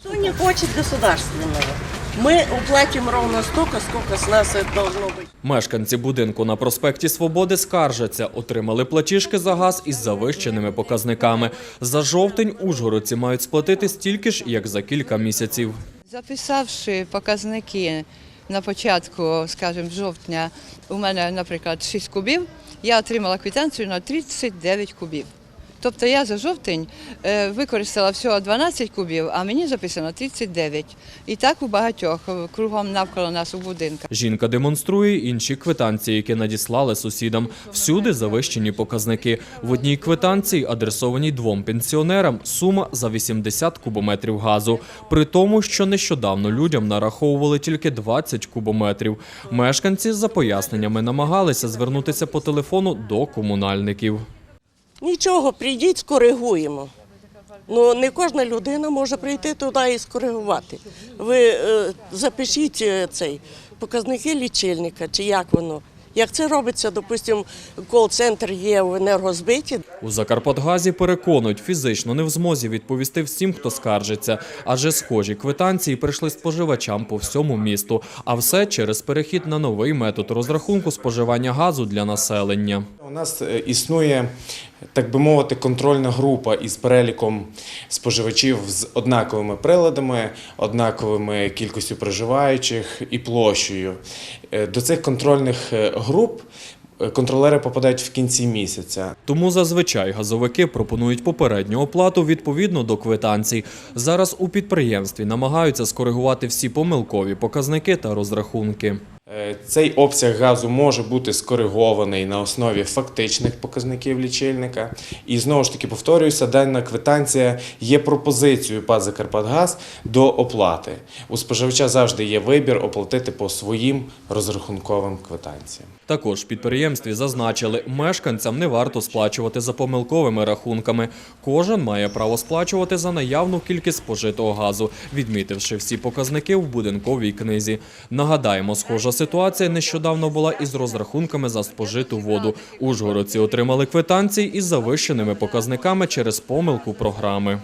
Кто не хочет государственного? Мы уплатим ровно столько, сколько с нас это должно быть. Мешканці будинку на проспекті Свободи скаржаться, отримали платіжки за газ із завищеними показниками. За жовтень ужгородці мають сплатити стільки ж, як за кілька місяців. Записавши показники на початку, скажімо, жовтня, у мене, наприклад, 6 кубів, я отримала квитанцію на 39 кубів. Тобто я за жовтень е, використала всього 12 кубів, а мені записано 39. І так у багатьох е, кругом навколо нас у будинках. Жінка демонструє інші квитанції, які надіслали сусідам. Всюди завищені показники. В одній квитанції, адресованій двом пенсіонерам, сума за 80 кубометрів газу. При тому, що нещодавно людям нараховували тільки 20 кубометрів. Мешканці за поясненнями намагалися звернутися по телефону до комунальників. Нічого, прийдіть, скоригуємо. Ну, не кожна людина може прийти туди і скоригувати. Ви е, запишіть е, цей показники лічильника, чи як воно. Як це робиться, допустимо, кол-центр є в енергозбиті, У Закарпатгазі переконують, фізично не в змозі відповісти всім, хто скаржиться, адже схожі квитанції прийшли споживачам по всьому місту. А все через перехід на новий метод розрахунку споживання газу для населення. У нас е, існує, так би мовити, контрольна група із переліком споживачів з однаковими приладами, однаковими кількістю проживаючих і площею. Е, До цих контрольних е, груп е, контролери попадають в кінці місяця. Тому зазвичай газовики пропонують попередню оплату відповідно до квитанцій. Зараз у підприємстві намагаються скоригувати всі помилкові показники та розрахунки. Е, Цей обсяг газу може бути скоригований на основі фактичних показників лічильника. І знову ж таки повторююся, дана квитанція є пропозицією ПАЗ «Закарпатгаз» до оплати. У споживача завжди є вибір оплатити по своїм розрахунковим квитанціям. Також підприємстві зазначили, мешканцям не варто сплачувати за помилковими рахунками. Кожен має право сплачувати за наявну кількість спожитого газу, відмітивши всі показники в будинковій книзі. Нагадаємо, схожа ситуація нещодавно була із розрахунками за спожиту воду. Ужгородці отримали квитанції із завищеними показниками через помилку програми.